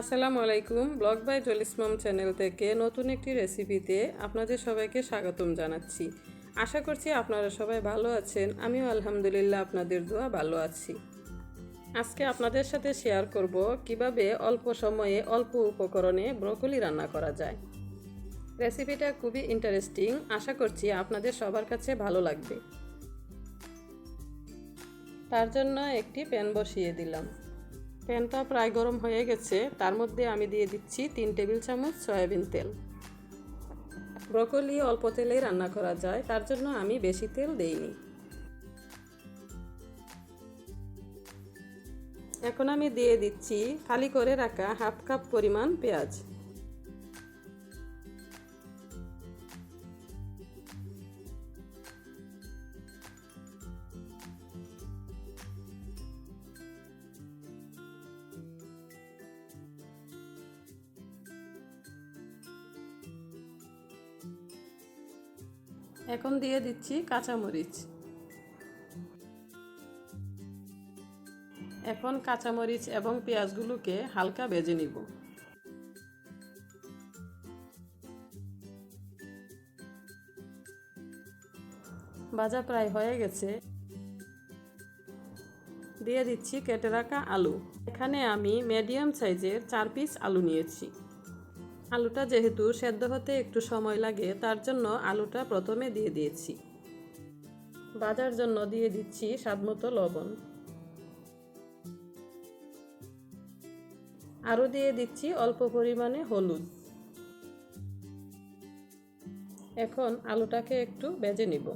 আসসালামু আলাইকুম, blog by জলিসমম channel থেকে নতুন একটি রেসিপিতে আপনাদের সবাইকে স্বাগতম জানাচ্ছি। আশা করছি আপনারা সবাই ভালো আছেন, আমিও আলহামদুলিল্লাহ আপনাদের দোয়া ভালো আছি। আজকে আপনাদের সাথে শেয়ার করব কীভাবে অল্প সময়ে অল্প উপকরণে ব্রকলি রান্না করা যায়। রেসিপিটা খুবই ইন্টারেস্টিং, আশা করছি আপনাদের সবার কাছে ভালো লাগবে। তার জন্য একটি প্যান বসিয়ে দিলাম। প্যানটা প্রায় গরম হয়ে গেছে। তার মধ্যে আমি দিয়ে দিচ্ছি তিন টেবিল চামচ সয়াবিন তেল। ব্রকলি অল্প তেলেই রান্না করা যায়, তার জন্য আমি বেশি তেল দেইনি। এখন আমি দিয়ে দিচ্ছি খালি করে রাখা হাফ কাপ পরিমাণ পেঁয়াজ। এখন দিয়ে দিচ্ছি কাঁচামরিচ। এখন কাঁচামরিচ এবং পেঁয়াজগুলোকে হালকা ভেজে নিব। ভাজা প্রায় হয়ে গেছে। দিয়ে দিচ্ছি কেটে রাখা আলু। এখানে আমি মিডিয়াম সাইজের চার পিস আলু নিয়েছি। আলুটা যেহেতু সেদ্ধ হতে একটু সময় লাগে, তার জন্য আলুটা প্রথমে দিয়ে দিয়েছি। বাজার জন্য দিয়ে দিচ্ছি স্বাদমতো লবণ। আরও দিয়ে দিচ্ছি অল্প পরিমাণে হলুদ। এখন আলুটাকে একটু বেজে নিব।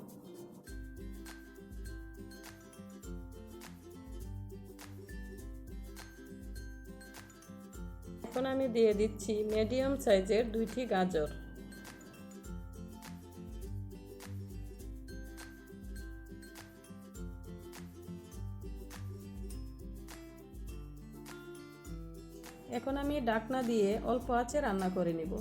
এখন আমি দিয়ে দিচ্ছি মিডিয়াম সাইজের দুইটি গাজর। এখন আমি ডাকনা দিয়ে অল্প আঁচে রান্না করে নিব।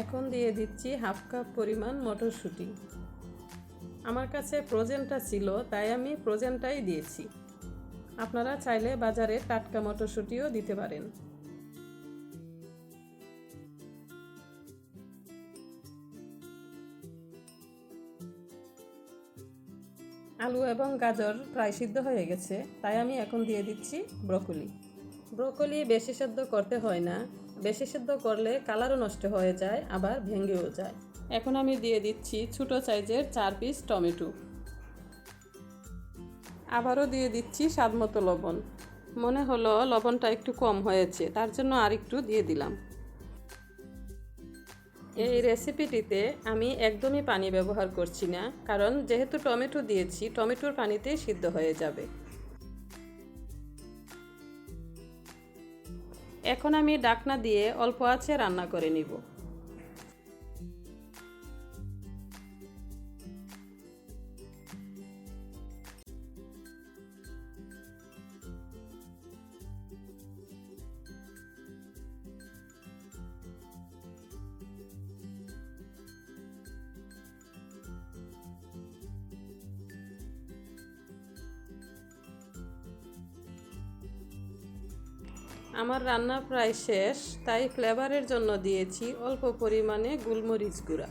এখন দিয়ে দিচ্ছি হাফ কাপ পরিমাণ মটরশুঁটি। আমার কাছে ফ্রোজেনটা ছিল, তাই আমি ফ্রোজেনটাই দিয়েছি। আপনারা চাইলে বাজারে টাটকা মটরশুঁটিও দিতে পারেন। আলু এবং গাজর প্রায় সিদ্ধ হয়ে গেছে, তাই আমি এখন দিয়ে দিচ্ছি ব্রকলি। ব্রকলি বেশি সেদ্ধ করতে হয় না বেশি সেদ্ধ করলে কালারও নষ্ট হয়ে যায়, আবার ভেঙেও যায়। এখন আমি দিয়ে দিচ্ছি ছোটো সাইজের চার পিস টমেটো। আবারও দিয়ে দিচ্ছি স্বাদ মতো লবণ। মনে হলো লবণটা একটু কম হয়েছে, তার জন্য আর একটু দিয়ে দিলাম। এই রেসিপিটিতে আমি একদমই পানি ব্যবহার করছি না, কারণ যেহেতু টমেটো দিয়েছি, টমেটোর পানিতেই সিদ্ধ হয়ে যাবে। এখন আমি ডাকনা দিয়ে অল্প আছে রান্না করে নিব। আমার রান্না প্রায় শেষ তাই ফ্লেভারের জন্য দিয়েছি অল্প পরিমাণে গোলমরিচ গুঁড়া।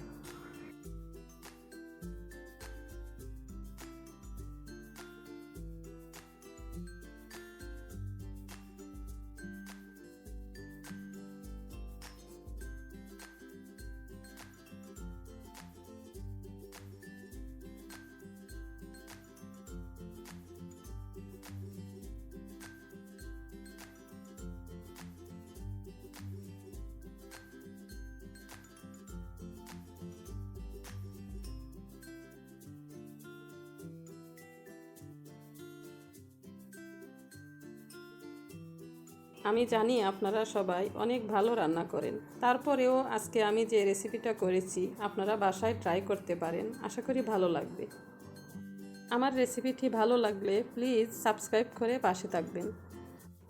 আমি জানি আপনারা সবাই অনেক ভালো রান্না করেন। তারপরেও আজকে আমি যে রেসিপিটা করেছি, আপনারা বাসায় ট্রাই করতে পারেন। আশা করি ভালো লাগবে। আমার রেসিপিটি ভালো লাগলে প্লিজ সাবস্ক্রাইব করে পাশে থাকবেন।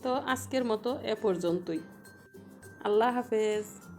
তো আজকের মতো এ পর্যন্তই। আল্লাহ হাফেজ।